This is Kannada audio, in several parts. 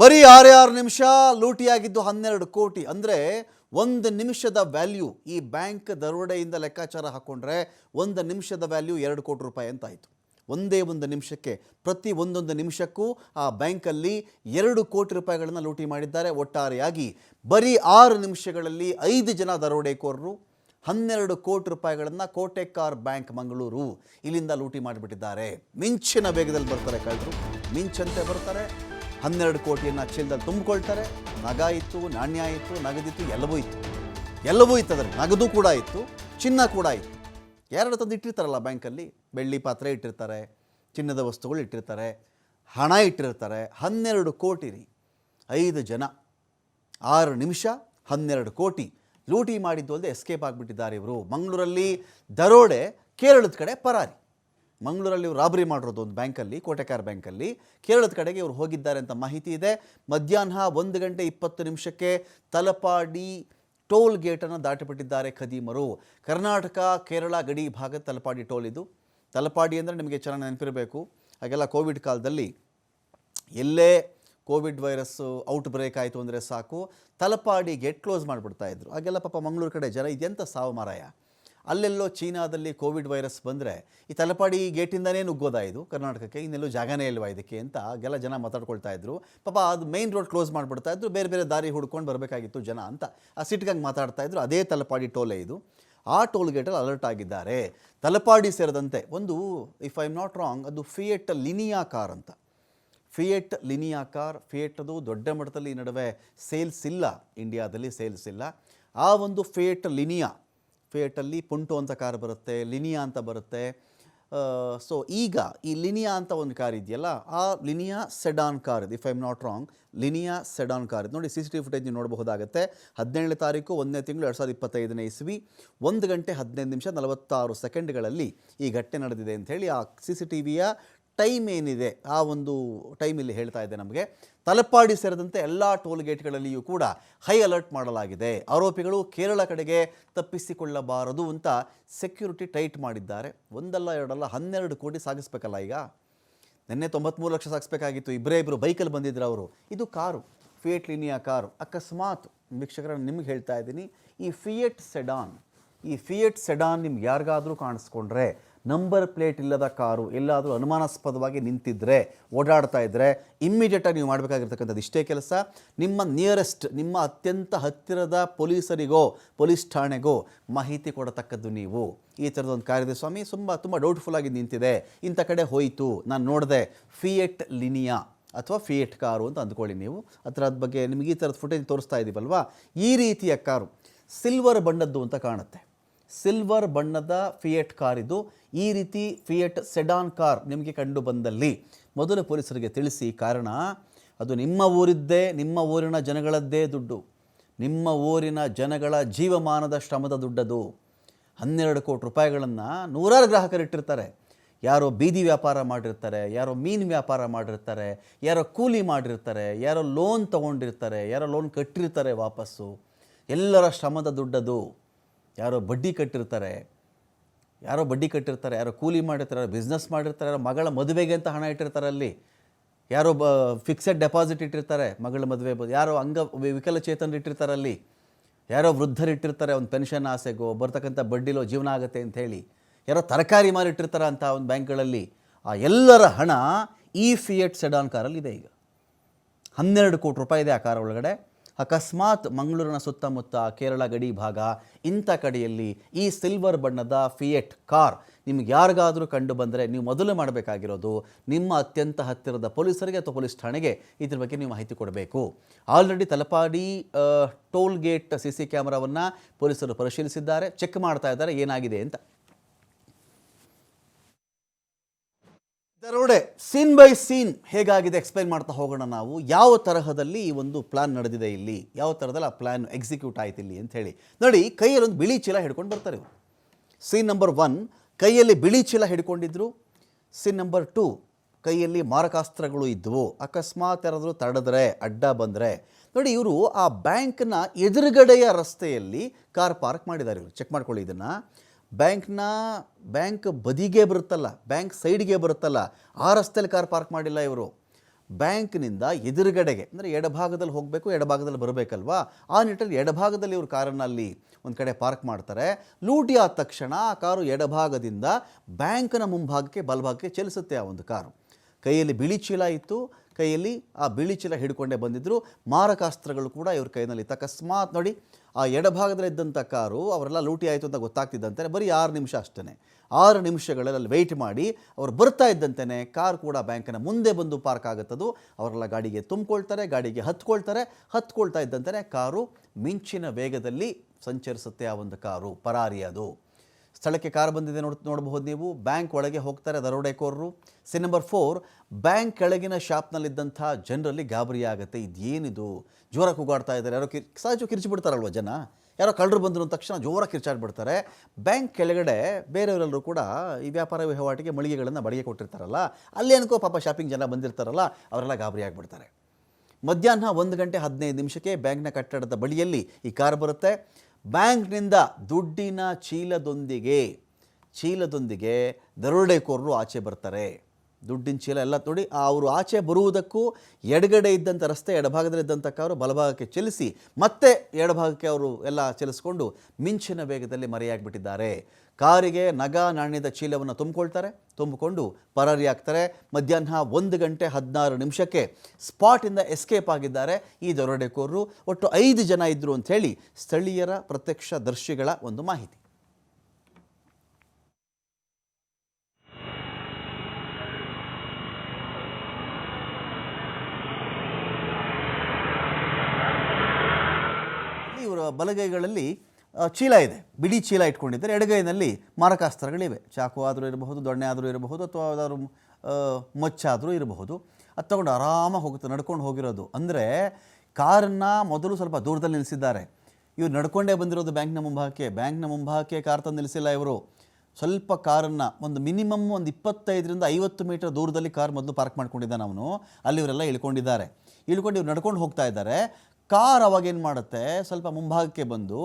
ಬರೀ ಆರೇ ನಿಮಿಷ ಲೂಟಿಯಾಗಿದ್ದು ಹನ್ನೆರಡು ಕೋಟಿ. ಅಂದರೆ ಒಂದು ನಿಮಿಷದ ವ್ಯಾಲ್ಯೂ ಈ ಬ್ಯಾಂಕ್ ದರೋಡೆಯಿಂದ ಲೆಕ್ಕಾಚಾರ ಹಾಕ್ಕೊಂಡ್ರೆ ಒಂದು ನಿಮಿಷದ ವ್ಯಾಲ್ಯೂ ಎರಡು ಕೋಟಿ ರೂಪಾಯಿ ಅಂತ ಆಯಿತು. ಒಂದೇ ಒಂದು ನಿಮಿಷಕ್ಕೆ, ಪ್ರತಿ ಒಂದೊಂದು ನಿಮಿಷಕ್ಕೂ ಆ ಬ್ಯಾಂಕಲ್ಲಿ ಎರಡು ಕೋಟಿ ರೂಪಾಯಿಗಳನ್ನು ಲೂಟಿ ಮಾಡಿದ್ದಾರೆ. ಒಟ್ಟಾರೆಯಾಗಿ ಬರೀ ಆರು ನಿಮಿಷಗಳಲ್ಲಿ ಐದು ಜನ ದರೋಡೆಕೋರರು, ಹನ್ನೆರಡು ಕೋಟಿ ರೂಪಾಯಿಗಳನ್ನು ಕೋಟೆಕಾರ್ ಬ್ಯಾಂಕ್ ಮಂಗಳೂರು ಇಲ್ಲಿಂದ ಲೂಟಿ ಮಾಡಿಬಿಟ್ಟಿದ್ದಾರೆ. ಮಿಂಚಿನ ವೇಗದಲ್ಲಿ ಬರ್ತಾರೆ ಕಳ್ಳರು. ಮಿಂಚಂತೆ ಬರ್ತಾರೆ. ಹನ್ನೆರಡು ಕೋಟಿಯನ್ನು ಚೀಲದಲ್ಲಿ ತುಂಬಿಕೊಳ್ತಾರೆ. ನಗ ಇತ್ತು, ನಾಣ್ಯ ಇತ್ತು, ನಗದಿತ್ತು, ಎಲ್ಲವೂ ಇತ್ತು. ಎಲ್ಲವೂ ಇತ್ತು ಅದರಲ್ಲಿ ನಗದು ಕೂಡ ಇತ್ತು, ಚಿನ್ನ ಕೂಡ ಇತ್ತು. ಎರಡು ತಂದು ಇಟ್ಟಿರ್ತಾರಲ್ಲ ಬ್ಯಾಂಕಲ್ಲಿ ಬೆಳ್ಳಿ ಪಾತ್ರೆ ಇಟ್ಟಿರ್ತಾರೆ, ಚಿನ್ನದ ವಸ್ತುಗಳು ಇಟ್ಟಿರ್ತಾರೆ, ಹಣ ಇಟ್ಟಿರ್ತಾರೆ. ಹನ್ನೆರಡು ಕೋಟಿ ರೀ. ಐದು ಜನ. ಆರು ನಿಮಿಷ, ಹನ್ನೆರಡು ಕೋಟಿ. ಲೂಟಿ ಮಾಡಿದ್ದು ಅಲ್ಲದೆ ಎಸ್ಕೇಪ್ ಆಗಿಬಿಟ್ಟಿದ್ದಾರೆ ಇವರು. ಮಂಗಳೂರಲ್ಲಿ ದರೋಡೆ ಕೇರಳದ ಕಡೆ ಪರಾರಿ. ಮಂಗಳೂರಲ್ಲಿ ಇವರು ರಾಬರಿ ಮಾಡಿರೋದು ಒಂದು ಬ್ಯಾಂಕಲ್ಲಿ, ಕೋಟೆಕಾರ್ ಬ್ಯಾಂಕಲ್ಲಿ. ಕೇರಳದ ಕಡೆಗೆ ಇವರು ಹೋಗಿದ್ದಾರೆ ಅಂತ ಮಾಹಿತಿ ಇದೆ. ಮಧ್ಯಾಹ್ನ ಒಂದು ಗಂಟೆ ಇಪ್ಪತ್ತು ನಿಮಿಷಕ್ಕೆ ತಲಪಾಡಿ ಟೋಲ್ ಗೇಟನ್ನು ದಾಟಿಬಿಟ್ಟಿದ್ದಾರೆ ಖದೀಮರು. ಕರ್ನಾಟಕ, ಕೇರಳ ಗಡಿ ಭಾಗದ ತಲಪಾಡಿ ಟೋಲ್ ಇದು. ತಲಪಾಡಿ ಅಂದರೆ ನಿಮಗೆ ಚೆನ್ನಾಗಿ ನೆನಪಿರಬೇಕು. ಹಾಗೆಲ್ಲ ಕೋವಿಡ್ ಕಾಲದಲ್ಲಿ ಎಲ್ಲೇ ಕೋವಿಡ್ ವೈರಸ್ಸು ಔಟ್ ಬ್ರೇಕ್ ಆಯಿತು ಅಂದರೆ ಸಾಕು. ತಲಪಾಡಿ ಗೇಟ್ ಕ್ಲೋಸ್ ಮಾಡಿಬಿಡ್ತಾ ಇದ್ರು. ಹಾಗೆಲ್ಲ ಪಾಪ ಮಂಗಳೂರು ಕಡೆ ಜನ ಇದೆಂಥ ಸಾವು ಮಾರಾಯ. ಅಲ್ಲೆಲ್ಲೋ ಚೀನಾದಲ್ಲಿ ಕೋವಿಡ್ ವೈರಸ್ ಬಂದರೆ ಈ ತಲಪಾಡಿ ಗೇಟಿಂದನೇ ನುಗ್ಗೋದಾ ಇದು? ಕರ್ನಾಟಕಕ್ಕೆ ಇನ್ನೆಲ್ಲೂ ಜಾಗನೇ ಇಲ್ವಾ ಇದಕ್ಕೆ ಅಂತ ಎಲ್ಲ ಜನ ಮಾತಾಡ್ಕೊಳ್ತಾ ಇದ್ರು. ಪಾಪ ಅದು ಮೇನ್ ರೋಡ್ ಕ್ಲೋಸ್ ಮಾಡಿಬಿಡ್ತಾ ಇದ್ರು. ಬೇರೆ ಬೇರೆ ದಾರಿ ಹುಡ್ಕೊಂಡು ಬರಬೇಕಾಗಿತ್ತು ಜನ ಅಂತ ಆ ಸಿಟ್ಗಂಗೆ ಮಾತಾಡ್ತಾ ಇದ್ರು. ಅದೇ ತಲಪಾಡಿ ಟೋಲೆ ಇದು. ಆ ಟೋಲ್ ಗೇಟಲ್ಲಿ ಅಲರ್ಟ್ ಆಗಿದ್ದಾರೆ. ತಲಪಾಡಿ ಸೇರಿದಂತೆ ಒಂದು if I am not wrong ಅದು ಫಿಯೆಟ್ ಲಿನಿಯಾ ಕಾರ್ ಅಂತ. ಫಿಯೆಟ್ ಲಿನಿಯಾ ಕಾರ್ ಫಿಯೆಟ್ದು ದೊಡ್ಡ ಮಟ್ಟದಲ್ಲಿ ನಡುವೆ ಸೇಲ್ಸ್ ಇಲ್ಲ. ಇಂಡಿಯಾದಲ್ಲಿ ಸೇಲ್ಸ್ ಇಲ್ಲ. ಆ ಒಂದು ಫಿಯೆಟ್ ಲಿನಿಯಾ ಫಿಯೆಟಲ್ಲಿ ಪುಂಟು ಅಂತ ಕಾರ್ ಬರುತ್ತೆ, ಲಿನಿಯಾ ಅಂತ ಬರುತ್ತೆ. ಸೊ ಈಗ ಈ ಲಿನಿಯಾ ಅಂತ ಒಂದು ಕಾರ್ ಇದೆಯಲ್ಲ, ಆ ಲಿನಿಯಾ ಸೆಡಾನ್ ಕಾರ್ ಇದು if I am not wrong Linea sedan car ಇದು. ನೋಡಿ C C T V footage ನೀವು ನೋಡಬಹುದಾಗುತ್ತೆ. ಹದಿನೇಳನೇ ತಾರೀಕು, ಒಂದನೇ ತಿಂಗಳು ಎರಡು ಸಾವಿರದ ಇಪ್ಪತ್ತೈದನೇ ಇಸ್ವಿ, ಒಂದು ಗಂಟೆ ಹದಿನೈದು ನಿಮಿಷ ನಲವತ್ತಾರು ಸೆಕೆಂಡ್ಗಳಲ್ಲಿ ಈ ಘಟನೆ ನಡೆದಿದೆ ಅಂಥೇಳಿ ಆ ಸಿ ಸಿ ಟಿ ವಿಯ ಟೈಮ್ ಏನಿದೆ ಆ ಒಂದು ಟೈಮ್ ಇಲ್ಲಿ ಹೇಳ್ತಾ ಇದೆ ನಮಗೆ. ತಲಪಾಡಿ ಸೇರಿದಂತೆ ಎಲ್ಲ ಟೋಲ್ ಗೇಟ್ಗಳಲ್ಲಿಯೂ ಕೂಡ ಹೈ ಅಲರ್ಟ್ ಮಾಡಲಾಗಿದೆ. ಆರೋಪಿಗಳು ಕೇರಳ ಕಡೆಗೆ ತಪ್ಪಿಸಿಕೊಳ್ಳಬಾರದು ಅಂತ ಸೆಕ್ಯೂರಿಟಿ ಟೈಟ್ ಮಾಡಿದ್ದಾರೆ. ಒಂದಲ್ಲ, ಎರಡಲ್ಲ, ಹನ್ನೆರಡು ಕೋಟಿ ಸಾಗಿಸ್ಬೇಕಲ್ಲ ಈಗ? ನಿನ್ನೆ ತೊಂಬತ್ಮೂರು ಲಕ್ಷ ಸಾಗಿಸ್ಬೇಕಾಗಿತ್ತು. ಇಬ್ಬರೇ ಇಬ್ಬರು ಬೈಕಲ್ಲಿ ಬಂದಿದ್ರು ಅವರು. ಇದು ಕಾರು, ಫಿಯೆಟ್ ಲಿನಿಯಾ ಕಾರು. ಅಕಸ್ಮಾತ್ ವೀಕ್ಷಕರ ನಿಮ್ಗೆ ಹೇಳ್ತಾ ಇದ್ದೀನಿ, ಈ ಫಿಯೆಟ್ ಸೆಡಾನ್, ಈ ಫಿಯೆಟ್ ಸೆಡಾನ್ ನಿಮ್ಗೆ ಯಾರಿಗಾದರೂ ಕಾಣಿಸ್ಕೊಂಡ್ರೆ ನಂಬರ್ ಪ್ಲೇಟ್ ಇಲ್ಲದ ಕಾರು ಎಲ್ಲಾದರೂ ಅನುಮಾನಾಸ್ಪದವಾಗಿ ನಿಂತಿದ್ದರೆ ಓಡಾಡ್ತಾ ಇದ್ದರೆ ಇಮ್ಮಿಡಿಯೇಟಾಗಿ ನೀವು ಮಾಡಬೇಕಾಗಿರ್ತಕ್ಕಂಥದ್ದು ಇಷ್ಟೇ ಕೆಲಸ. ನಿಮ್ಮ ನಿಯರೆಸ್ಟ್ ನಿಮ್ಮ ಅತ್ಯಂತ ಹತ್ತಿರದ ಪೊಲೀಸರಿಗೋ, ಪೊಲೀಸ್ ಠಾಣೆಗೋ ಮಾಹಿತಿ ಕೊಡತಕ್ಕದ್ದು ನೀವು. ಈ ಥರದ ಒಂದು ಕಾರ್ಯದ ಸ್ವಾಮಿ ತುಂಬ ತುಂಬ ಡೌಟ್ಫುಲ್ ಆಗಿ ನಿಂತಿದೆ. ಇಂಥ ಕಡೆ ಹೋಯಿತು. ನಾನು ನೋಡಿದೆ ಫಿಯೆಟ್ ಲಿನಿಯಾ ಅಥವಾ ಫಿಯೆಟ್ ಕಾರು ಅಂತ ಅಂದ್ಕೊಳ್ಳಿ ನೀವು. ಅದರ ಬಗ್ಗೆ ನಿಮಗೆ ಈ ಥರದ ಫುಟೇಜ್ ತೋರಿಸ್ತಾ ಇದ್ದೀವಲ್ವಾ ಈ ರೀತಿಯ ಕಾರು ಸಿಲ್ವರ್ ಬಣ್ಣದ್ದು ಅಂತ ಕಾಣುತ್ತೆ. ಸಿಲ್ವರ್ ಬಣ್ಣದ ಫಿಯೆಟ್ ಕಾರ್ ಇದು. ಈ ರೀತಿ ಫಿಯೆಟ್ ಸೆಡಾನ್ ಕಾರ್ ನಿಮಗೆ ಕಂಡು ಬಂದಲ್ಲಿ ಮೊದಲು ಪೊಲೀಸರಿಗೆ ತಿಳಿಸಿ ಕಾರಣ, ಅದು ನಿಮ್ಮ ಊರಿದ್ದೇ, ನಿಮ್ಮ ಊರಿನ ಜನಗಳದ್ದೇ ದುಡ್ಡು. ನಿಮ್ಮ ಊರಿನ ಜನಗಳ ಜೀವಮಾನದ ಶ್ರಮದ ದುಡ್ಡದು. ಹನ್ನೆರಡು ಕೋಟಿ ರೂಪಾಯಿಗಳನ್ನು ನೂರಾರು ಗ್ರಾಹಕರು ಇಟ್ಟಿರ್ತಾರೆ ಯಾರೋ ಬೀದಿ ವ್ಯಾಪಾರ ಮಾಡಿರ್ತಾರೆ, ಯಾರೋ ಮೀನು ವ್ಯಾಪಾರ ಮಾಡಿರ್ತಾರೆ, ಯಾರೋ ಕೂಲಿ ಮಾಡಿರ್ತಾರೆ, ಯಾರೋ ಲೋನ್ ತೊಗೊಂಡಿರ್ತಾರೆ, ಯಾರೋ ಲೋನ್ ಕಟ್ಟಿರ್ತಾರೆ ವಾಪಸ್ಸು. ಎಲ್ಲರ ಶ್ರಮದ ದುಡ್ಡದು. ಯಾರೋ ಬಡ್ಡಿ ಕಟ್ಟಿರ್ತಾರೆ, ಯಾರೋ ಬಡ್ಡಿ ಕಟ್ಟಿರ್ತಾರೆ, ಯಾರೋ ಕೂಲಿ ಮಾಡಿರ್ತಾರೆ, ಯಾರೋ ಬಿಸ್ನೆಸ್ ಮಾಡಿರ್ತಾರೆ, ಯಾರೋ ಮಗಳ ಮದುವೆಗೆ ಅಂತ ಹಣ ಇಟ್ಟಿರ್ತಾರೆ ಅಲ್ಲಿ. ಯಾರೋ ಬ ಫಿಕ್ಸೆಡ್ ಡೆಪಾಸಿಟ್ ಇಟ್ಟಿರ್ತಾರೆ, ಮಗಳ ಮದುವೆ ಯಾರೋ ಅಂಗ ವಿಕಲಚೇತನರು ಇಟ್ಟಿರ್ತಾರೆ ಅಲ್ಲಿ. ಯಾರೋ ವೃದ್ಧರು ಇಟ್ಟಿರ್ತಾರೆ, ಒಂದು ಪೆನ್ಷನ್ ಆಸೆಗೋ, ಬರ್ತಕ್ಕಂಥ ಬಡ್ಡಿಲೋ ಜೀವನ ಆಗುತ್ತೆ ಅಂತ ಹೇಳಿ. ಯಾರೋ ತರಕಾರಿ ಮಾರಿಟ್ಟಿರ್ತಾರೆ ಅಂತ ಒಂದು ಬ್ಯಾಂಕ್ಗಳಲ್ಲಿ. ಆ ಎಲ್ಲರ ಹಣ ಈ ಫಿಯೆಟ್ ಸೆಡಾನ್ ಕಾರಲ್ಲಿ ಇದೆ ಈಗ. ಹನ್ನೆರಡು ಕೋಟಿ ರೂಪಾಯಿ ಇದೆ ಆ ಕಾರ ಒಳಗಡೆ. ಅಕಸ್ಮಾತ್ ಮಂಗಳೂರಿನ ಸುತ್ತಮುತ್ತ ಕೇರಳ ಗಡಿ ಭಾಗ, ಇಂಥ ಕಡೆಯಲ್ಲಿ ಈ ಸಿಲ್ವರ್ ಬಣ್ಣದ ಫಿಯೆಟ್ ಕಾರ್ ನಿಮ್ಗೆ ಯಾರಿಗಾದರೂ ಕಂಡು ಬಂದರೆ ನೀವು ಮೊದಲು ಮಾಡಬೇಕಾಗಿರೋದು ನಿಮ್ಮ ಅತ್ಯಂತ ಹತ್ತಿರದ ಪೊಲೀಸರಿಗೆ ಅಥವಾ ಪೊಲೀಸ್ ಠಾಣೆಗೆ ಇದ್ರ ಬಗ್ಗೆ ನೀವು ಮಾಹಿತಿ ಕೊಡಬೇಕು. Already Talapady toll gate C C ಕ್ಯಾಮರಾವನ್ನು ಪೊಲೀಸರು ಪರಿಶೀಲಿಸಿದ್ದಾರೆ, ಚೆಕ್ ಮಾಡ್ತಾ ಇದ್ದಾರೆ, ಏನಾಗಿದೆ ಅಂತ. ದರೋಡೆ ಸೀನ್ ಬೈ ಸೀನ್ ಹೇಗಾಗಿದೆ ಎಕ್ಸ್ಪ್ಲೈನ್ ಮಾಡ್ತಾ ಹೋಗೋಣ ನಾವು. ಯಾವ ತರಹದಲ್ಲಿ ಈ ಒಂದು ಪ್ಲಾನ್ ನಡೆದಿದೆ ಇಲ್ಲಿ? ಯಾವ ಥರದಲ್ಲಿ ಆ ಪ್ಲಾನ್ ಎಕ್ಸಿಕ್ಯೂಟ್ ಆಯ್ತು ಇಲ್ಲಿ ಅಂತ ಹೇಳಿ. ನೋಡಿ, ಕೈಯಲ್ಲಿ ಒಂದು ಬಿಳಿ ಚೀಲ ಹಿಡ್ಕೊಂಡು ಬರ್ತಾರೆ ಇವರು. ಸೀನ್ ನಂಬರ್ ಒನ್ ಕೈಯಲ್ಲಿ ಬಿಳಿ ಚೀಲ ಹಿಡ್ಕೊಂಡಿದ್ರು. ಸೀನ್ ನಂಬರ್ ಟು ಕೈಯಲ್ಲಿ ಮಾರಕಾಸ್ತ್ರಗಳು ಇದ್ದವು ಅಕಸ್ಮಾತ್ ಯಾರಾದರೂ ತಡೆದ್ರೆ, ಅಡ್ಡ ಬಂದರೆ. ನೋಡಿ, ಇವರು ಆ ಬ್ಯಾಂಕ್ನ ಎದುರುಗಡೆಯ ರಸ್ತೆಯಲ್ಲಿ ಕಾರ್ ಪಾರ್ಕ್ ಮಾಡಿದ್ದಾರೆ ಇವರು. ಚೆಕ್ ಮಾಡ್ಕೊಳ್ಳಿ ಇದನ್ನು. ಬ್ಯಾಂಕ್ನ, ಬ್ಯಾಂಕ್ ಬದಿಗೆ ಬರುತ್ತಲ್ಲ, ಬ್ಯಾಂಕ್ ಸೈಡ್ಗೆ ಬರುತ್ತಲ್ಲ, ಆ ರಸ್ತೆಯಲ್ಲಿ ಕಾರ್ ಪಾರ್ಕ್ ಮಾಡಿಲ್ಲ ಇವರು. ಬ್ಯಾಂಕ್ನಿಂದ ಎದುರುಗಡೆಗೆ, ಅಂದರೆ ಎಡಭಾಗದಲ್ಲಿ ಹೋಗಬೇಕು, ಎಡಭಾಗದಲ್ಲಿ ಬರಬೇಕಲ್ವಾ? ಆ ನಿಟ್ಟಲ್ಲಿ ಎಡಭಾಗದಲ್ಲಿ ಇವರು ಕಾರನ್ನು ಅಲ್ಲಿ ಒಂದು ಕಡೆ ಪಾರ್ಕ್ ಮಾಡ್ತಾರೆ. ಲೂಟಿ ಆದ ತಕ್ಷಣ ಆ ಕಾರು ಎಡಭಾಗದಿಂದ ಬ್ಯಾಂಕ್ನ ಮುಂಭಾಗಕ್ಕೆ, ಬಲಭಾಗಕ್ಕೆ ಚಲಿಸುತ್ತೆ ಆ ಒಂದು ಕಾರು. ಕೈಯಲ್ಲಿ ಬಿಳಿ ಚೀಲ ಇತ್ತು ಕೈಯಲ್ಲಿ ಆ ಬಿಳಿ ಚೀಲ ಹಿಡ್ಕೊಂಡೇ ಬಂದಿದ್ದರು ಮಾರಕಾಸ್ತ್ರಗಳು ಕೂಡ ಇವ್ರ ಕೈನಲ್ಲಿ. ಅಕಸ್ಮಾತ್ ನೋಡಿ, ಆ ಎಡಭಾಗದಲ್ಲಿ ಇದ್ದಂಥ ಕಾರು, ಅವರೆಲ್ಲ ಲೂಟಿ ಆಯಿತು ಅಂತ ಗೊತ್ತಾಗ್ತಿದ್ದಂತೆ ಬರೀ ಆರು ನಿಮಿಷ ಅಷ್ಟೇ ಆರು ನಿಮಿಷಗಳಲ್ಲಿ ಅಲ್ಲಿ ವೆಯ್ಟ್ ಮಾಡಿ, ಅವ್ರು ಬರ್ತಾ ಇದ್ದಂತೆಯೇ ಕಾರ್ ಕೂಡ ಬ್ಯಾಂಕಿನ ಮುಂದೆ ಬಂದು ಪಾರ್ಕ್ ಆಗುತ್ತದು. ಅವರೆಲ್ಲ ಗಾಡಿಗೆ ತುಂಬಿಕೊಳ್ತಾರೆ, ಗಾಡಿಗೆ ಹತ್ಕೊಳ್ತಾರೆ. ಹತ್ಕೊಳ್ತಾ ಇದ್ದಂತೆಯೇ ಕಾರು ಮಿಂಚಿನ ವೇಗದಲ್ಲಿ ಸಂಚರಿಸುತ್ತೆ ಆ ಒಂದು ಕಾರು, ಪರಾರಿ ಅದು. ಸ್ಥಳಕ್ಕೆ ಕಾರ್ ಬಂದಿದೆ ನೋಡ್ ನೋಡಬಹುದು ನೀವು. ಬ್ಯಾಂಕ್ ಒಳಗೆ ಹೋಗ್ತಾರೆ ದರೋಡೆಕೋರರು. ಸಿ ನಂಬರ್ ಫೋರ್, ಬ್ಯಾಂಕ್ ಕೆಳಗಿನ ಶಾಪ್ನಲ್ಲಿದ್ದಂಥ ಜನರಲ್ಲಿ ಗಾಬರಿ ಆಗುತ್ತೆ. ಇದೇನಿದು? ಜೋರ ಕೂಗಾಡ್ತಾ ಇದ್ದಾರೆ. ಯಾರೋ ಕಿರ್, ಸಹಜ ಕಿರ್ಚಿಬಿಡ್ತಾರಲ್ವ ಜನ? ಯಾರೋ ಕಳ್ಳರು ಬಂದರು ಅಂದ ತಕ್ಷಣ ಜೋರ ಕಿರ್ಚಾಡ್ಬಿಡ್ತಾರೆ. ಬ್ಯಾಂಕ್ ಕೆಳಗಡೆ ಬೇರೆಯವರೆಲ್ಲರೂ ಕೂಡ ಈ ವ್ಯಾಪಾರ ವಹಿವಾಟಿಗೆ ಮಳಿಗೆಗಳನ್ನು ಬಡಿಗೆ ಕೊಟ್ಟಿರ್ತಾರಲ್ಲ, ಅಲ್ಲಿ ಅನ್ಕೋ ಪಾಪ ಶಾಪಿಂಗ್ ಜನ ಬಂದಿರ್ತಾರಲ್ಲ, ಅವರೆಲ್ಲ ಗಾಬರಿ ಆಗಿಬಿಡ್ತಾರೆ. ಮಧ್ಯಾಹ್ನ ಒಂದು ಗಂಟೆ ಹದಿನೈದು ನಿಮಿಷಕ್ಕೆ ಬ್ಯಾಂಕ್ನ ಕಟ್ಟಡದ ಬಳಿಯಲ್ಲಿ ಈ ಕಾರ್ ಬರುತ್ತೆ. ಬ್ಯಾಂಕ್ನಿಂದ ದುಡ್ಡಿನ ಚೀಲದೊಂದಿಗೆ ಚೀಲದೊಂದಿಗೆ ದರೋಡೆಕೋರರು ಆಚೆ ಬರ್ತಾರೆ. ದುಡ್ಡಿನ ಚೀಲ ಎಲ್ಲ ನೋಡಿ ಅವರು ಆಚೆ ಬರುವುದಕ್ಕೂ ಎಡಗಡೆ ಇದ್ದಂಥ ರಸ್ತೆ, ಎಡಭಾಗದಲ್ಲಿ ಇದ್ದಂಥ ಕಾರು ಬಲಭಾಗಕ್ಕೆ ಚಲಿಸಿ ಮತ್ತೆ ಎಡಭಾಗಕ್ಕೆ ಅವರು ಎಲ್ಲ ಚಲಿಸ್ಕೊಂಡು ಮಿಂಚಿನ ವೇಗದಲ್ಲಿ ಮರೆಯಾಗಿಬಿಟ್ಟಿದ್ದಾರೆ. ಕಾರಿಗೆ ನಗ ನಾಣ್ಯದ ಚೀಲವನ್ನು ತುಂಬಿಕೊಳ್ತಾರೆ, ತುಂಬಿಕೊಂಡು ಪರಾರಿ ಆಗ್ತಾರೆ. ಮಧ್ಯಾಹ್ನ ಒಂದು ಗಂಟೆ ಹದಿನಾರು ನಿಮಿಷಕ್ಕೆ ಸ್ಪಾಟಿಂದ ಎಸ್ಕೇಪ್ ಆಗಿದ್ದಾರೆ ಈ ದರೋಡೆಕೋರರು. ಒಟ್ಟು ಐದು ಜನ ಇದ್ದರು ಅಂಥೇಳಿ ಸ್ಥಳೀಯರ ಪ್ರತ್ಯಕ್ಷದರ್ಶಿಗಳ ಒಂದು ಮಾಹಿತಿ. ಇವರ ಬಲಗೈಗಳಲ್ಲಿ ಚೀಲ ಇದೆ. ಬಿಡಿ ಚೀಲ ಇಟ್ಕೊಂಡಿದ್ದಾರೆ. ಎಡಗೈನಲ್ಲಿ ಮಾರಕಾಸ್ತ್ರಗಳಿವೆ. ಚಾಕು ಆದರೂ ಇರಬಹುದು ದೊಣ್ಣೆ ಆದರೂ ಇರಬಹುದು, ಅಥವಾ ಯಾವುದಾದ್ರು ಮೊಚ್ಚಾದರೂ ಇರಬಹುದು. ಅದು ತಗೊಂಡು ಆರಾಮಾಗಿ ಹೋಗುತ್ತೆ, ನಡ್ಕೊಂಡು ಹೋಗಿರೋದು. ಅಂದರೆ ಕಾರನ್ನು ಮೊದಲು ಸ್ವಲ್ಪ ದೂರದಲ್ಲಿ ನಿಲ್ಲಿಸಿದ್ದಾರೆ. ಇವ್ರು ನಡ್ಕೊಂಡೇ ಬಂದಿರೋದು ಬ್ಯಾಂಕ್ನ ಮುಂಭಾಗಕ್ಕೆ. ಬ್ಯಾಂಕ್ನ ಮುಂಭಾಗಕ್ಕೆ ಕಾರ್ ತಂದು ನಿಲ್ಲಿಸಿಲ್ಲ ಇವರು. ಸ್ವಲ್ಪ ಕಾರನ್ನು ಒಂದು ಮಿನಿಮಮ್ ಒಂದು ಇಪ್ಪತ್ತೈದರಿಂದ ಐವತ್ತು ಮೀಟರ್ ದೂರದಲ್ಲಿ ಕಾರ್ ಮೊದಲು ಪಾರ್ಕ್ ಮಾಡ್ಕೊಂಡಿದ್ದಾನೆ ಅವನು. ಅಲ್ಲಿ ಇವರೆಲ್ಲ ಇಳ್ಕೊಂಡಿದ್ದಾರೆ. ಇಳ್ಕೊಂಡು ಇವ್ರು ನಡ್ಕೊಂಡು ಹೋಗ್ತಾ ಇದ್ದಾರೆ. ಕಾರ್ ಅವಾಗ ಏನು ಮಾಡುತ್ತೆ? ಸ್ವಲ್ಪ ಮುಂಭಾಗಕ್ಕೆ ಬಂದು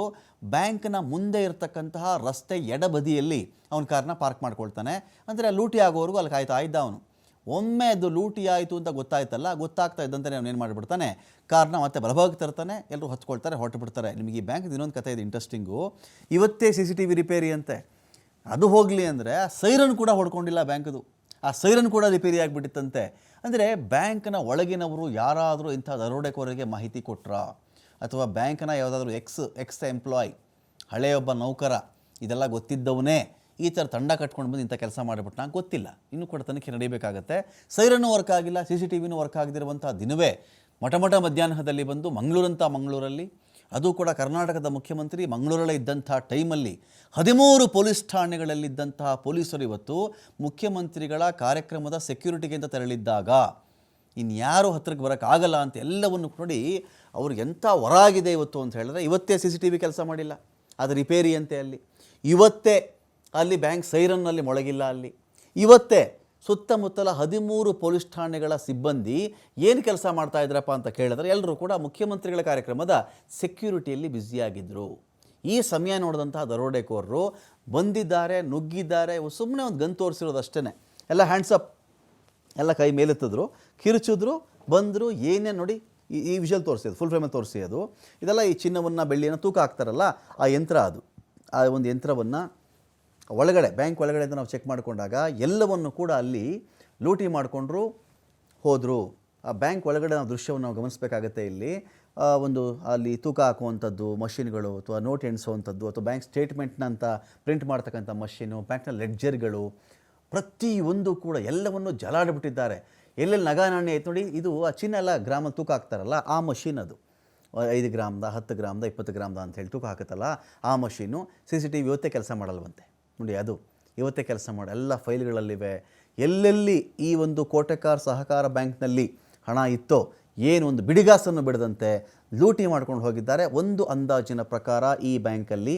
ಬ್ಯಾಂಕ್ನ ಮುಂದೆ ಇರತಕ್ಕಂತಹ ರಸ್ತೆ ಎಡಬದಿಯಲ್ಲಿ ಅವನ ಕಾರ್ನ ಪಾರ್ಕ್ ಮಾಡ್ಕೊಳ್ತಾನೆ. ಅಂದರೆ ಲೂಟಿ ಆಗೋವರೆಗೂ ಅಲ್ಲಿ ಕಾಯ್ತಾ ಇದ್ದ ಅವನು. ಒಮ್ಮೆ ಅದು ಲೂಟಿ ಆಯಿತು ಅಂತ ಗೊತ್ತಾಯ್ತಲ್ಲ, ಗೊತ್ತಾಗ್ತಾ ಇದ್ದಂತಲೇ ಅವನು ಏನು ಮಾಡಿಬಿಡ್ತಾನೆ? ಕಾರ್ನ ಮತ್ತೆ ಬಲಭಾಗಕ್ಕೆ ತರ್ತಾನೆ ಎಲ್ಲರೂ ಹಚ್ಕೊಳ್ತಾರೆ ಹೊರಟು ಬಿಡ್ತಾರೆ. ನಿಮಗೆ ಈ ಬ್ಯಾಂಕ್ ಇನ್ನೊಂದು ಕಥೆ ಇದೆ ಇಂಟ್ರೆಸ್ಟಿಂಗು ಇವತ್ತೇ ಸಿ ಸಿ ಟಿ ವಿ ರಿಪೇರಿ ಅಂತೆ. ಅದು ಹೋಗಲಿ ಅಂದರೆ ಆ ಸೈರನ್ ಕೂಡ ಹೊಡ್ಕೊಂಡಿಲ್ಲ ಬ್ಯಾಂಕದು. ಆ ಸೈರನ್ ಕೂಡ ರಿಪೇರಿ ಆಗಿಬಿಟ್ಟಿತ್ತಂತೆ. ಅಂದರೆ ಬ್ಯಾಂಕ್ನ ಒಳಗಿನವರು ಯಾರಾದರೂ ಇಂಥ ದರೋಡೆಕೋರರಿಗೆ ಮಾಹಿತಿ ಕೊಟ್ರ ಅಥವಾ ಬ್ಯಾಂಕ್ನ ಯಾವುದಾದ್ರೂ ಎಕ್ಸ್ ಎಕ್ಸ್ ಎಂಪ್ಲಾಯ್, ಹಳೆಯೊಬ್ಬ ನೌಕರ, ಇದೆಲ್ಲ ಗೊತ್ತಿದ್ದವನೇ ಈ ಥರ ತಂಡ ಕಟ್ಕೊಂಡು ಬಂದು ಇಂಥ ಕೆಲಸ ಮಾಡಿಬಿಟ್ಟು ನಂಗೆ ಗೊತ್ತಿಲ್ಲ. ಇನ್ನೂ ಕೂಡ ತನಿಖೆ ನಡೀಬೇಕಾಗತ್ತೆ. ಸೈರನ್ನು ವರ್ಕ್ ಆಗಿಲ್ಲ, ಸಿ ಸಿ ಟಿ ವಿನೂ ವರ್ಕ್ ಆಗದಿರುವಂಥ ದಿನವೇ ಮಠಮಠ ಮಧ್ಯಾಹ್ನದಲ್ಲಿ ಬಂದು ಮಂಗಳೂರಂಥ ಮಂಗಳೂರಲ್ಲಿ ಅದು ಕೂಡ ಕರ್ನಾಟಕದ ಮುಖ್ಯಮಂತ್ರಿ ಮಂಗಳೂರಲ್ಲೇ ಇದ್ದಂಥ ಟೈಮಲ್ಲಿ ಹದಿಮೂರು ಪೊಲೀಸ್ ಠಾಣೆಗಳಲ್ಲಿದ್ದಂತಹ ಪೊಲೀಸರು ಇವತ್ತು ಮುಖ್ಯಮಂತ್ರಿಗಳ ಕಾರ್ಯಕ್ರಮದ ಸೆಕ್ಯೂರಿಟಿಗೆ ಅಂತ ತೆರಳಿದ್ದಾಗ ಇನ್ಯಾರು ಹತ್ರಕ್ಕೆ ಬರೋಕ್ಕಾಗಲ್ಲ ಅಂತ ಎಲ್ಲವನ್ನು ನೋಡಿ ಅವ್ರಿಗೆ ಎಂಥ ಹೊರಾಗಿದೆ ಇವತ್ತು ಅಂತ ಹೇಳಿದ್ರೆ ಇವತ್ತೇ ಸಿ ಸಿ ಟಿ ವಿ ಕೆಲಸ ಮಾಡಿಲ್ಲ. ಅದು ರಿಪೇರಿ ಅಂತೆ ಅಲ್ಲಿ. ಇವತ್ತೇ ಅಲ್ಲಿ ಬ್ಯಾಂಕ್ ಸೈರನ್ನಲ್ಲಿ ಮೊಳಗಿಲ್ಲ ಅಲ್ಲಿ. ಇವತ್ತೇ ಸುತ್ತಮುತ್ತಲ ಹದಿಮೂರು ಪೊಲೀಸ್ ಠಾಣೆಗಳ ಸಿಬ್ಬಂದಿ ಏನು ಕೆಲಸ ಮಾಡ್ತಾ ಇದ್ರಪ್ಪ ಅಂತ ಕೇಳಿದ್ರೆ ಎಲ್ಲರೂ ಕೂಡ ಮುಖ್ಯಮಂತ್ರಿಗಳ ಕಾರ್ಯಕ್ರಮದ ಸೆಕ್ಯೂರಿಟಿಯಲ್ಲಿ ಬ್ಯುಸಿಯಾಗಿದ್ದರು ಈ ಸಮಯ ನೋಡಿದಂತಹ ದರೋಡೆಕೋರರು ಬಂದಿದ್ದಾರೆ, ನುಗ್ಗಿದ್ದಾರೆ ಸುಮ್ಮನೆ ಒಂದು ಗನ್ ತೋರಿಸಿರೋದು ಅಷ್ಟೇ ಎಲ್ಲ ಹ್ಯಾಂಡ್ಸಪ್ ಎಲ್ಲ ಕೈ ಮೇಲೆತ್ತಿದ್ರು, ಕಿರುಚಿದ್ರು, ಬಂದರು, ಏನೇ ನೋಡಿ ಈ ಈ ವಿಷಲ್ ತೋರಿಸಿ ಫುಲ್ ಫ್ರೇಮಲ್ಲಿ ತೋರಿಸಿ ಅದು ಇದೆಲ್ಲ ಈ ಚಿನ್ನವನ್ನು, ಬೆಳ್ಳಿಯನ್ನು ತೂಕ ಹಾಕ್ತಾರಲ್ಲ, ಆ ಯಂತ್ರ ಅದು. ಆ ಒಂದು ಯಂತ್ರವನ್ನು ಒಳಗಡೆ ಬ್ಯಾಂಕ್ ಒಳಗಡೆ ಅಂತ ನಾವು ಚೆಕ್ ಮಾಡಿಕೊಂಡಾಗ ಎಲ್ಲವನ್ನು ಕೂಡ ಅಲ್ಲಿ ಲೂಟಿ ಮಾಡಿಕೊಂಡ್ರು, ಹೋದರು. ಆ ಬ್ಯಾಂಕ್ ಒಳಗಡೆ ನಾವು ದೃಶ್ಯವನ್ನು ನಾವು ಗಮನಿಸಬೇಕಾಗತ್ತೆ ಇಲ್ಲಿ. ಒಂದು ಅಲ್ಲಿ ತೂಕ ಹಾಕುವಂಥದ್ದು, ಮಷಿನ್ಗಳು ಅಥವಾ ನೋಟ್ ಎಣಿಸುವಂಥದ್ದು ಅಥವಾ ಬ್ಯಾಂಕ್ ಸ್ಟೇಟ್ಮೆಂಟ್ನಂತ ಪ್ರಿಂಟ್ ಮಾಡ್ತಕ್ಕಂಥ ಮಷೀನು ಬ್ಯಾಂಕ್ನ ಲೆಡ್ಜರ್ಗಳು ಪ್ರತಿಯೊಂದು ಕೂಡ ಎಲ್ಲವನ್ನು ಜಲಾಡಿಬಿಟ್ಟಿದ್ದಾರೆ. ಎಲ್ಲೆಲ್ಲಿ ನಗ ನಾಣ್ಯ ನೋಡಿ, ಇದು ಆ ಚಿನ್ನ ಎಲ್ಲ ಗ್ರಾಮಲ್ಲಿ ತೂಕ ಹಾಕ್ತಾರಲ್ಲ, ಆ ಮಷೀನ್ ಅದು. ಐದು ಗ್ರಾಮ್ದ, ಹತ್ತು ಗ್ರಾಮ್ದ, ಇಪ್ಪತ್ತು ಗ್ರಾಮ್ದ ಅಂತ ಹೇಳಿ ತೂಕ ಹಾಕುತ್ತಲ್ಲ, ಆ machine C C T V ಇವತ್ತೇ ಕೆಲಸ ಮಾಡಲ್ವಂತೆ. ನೋಡಿ, ಅದು ಇವತ್ತೇ ಕೆಲಸ ಮಾಡಿ. ಎಲ್ಲ ಫೈಲ್ಗಳಲ್ಲಿವೆ. ಎಲ್ಲೆಲ್ಲಿ ಈ ಒಂದು ಕೋಟೆಕಾರ್ ಸಹಕಾರ ಬ್ಯಾಂಕ್ನಲ್ಲಿ ಹಣ ಇತ್ತೋ, ಏನು ಒಂದು ಬಿಡಿಗಾಸನ್ನು ಬಿಡದಂತೆ ಲೂಟಿ ಮಾಡ್ಕೊಂಡು ಹೋಗಿದ್ದಾರೆ. ಒಂದು ಅಂದಾಜಿನ ಪ್ರಕಾರ ಈ ಬ್ಯಾಂಕಲ್ಲಿ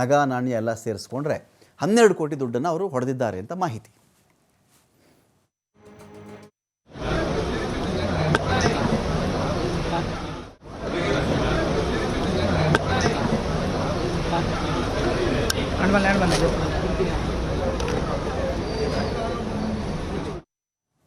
ನಗಾ, ನಾಣ್ಯ ಎಲ್ಲ ಸೇರಿಸ್ಕೊಂಡ್ರೆ ಹನ್ನೆರಡು ಕೋಟಿ ದುಡ್ಡನ್ನು ಅವರು ಹೊಡೆದಿದ್ದಾರೆ ಅಂತ ಮಾಹಿತಿ. ಬಂದ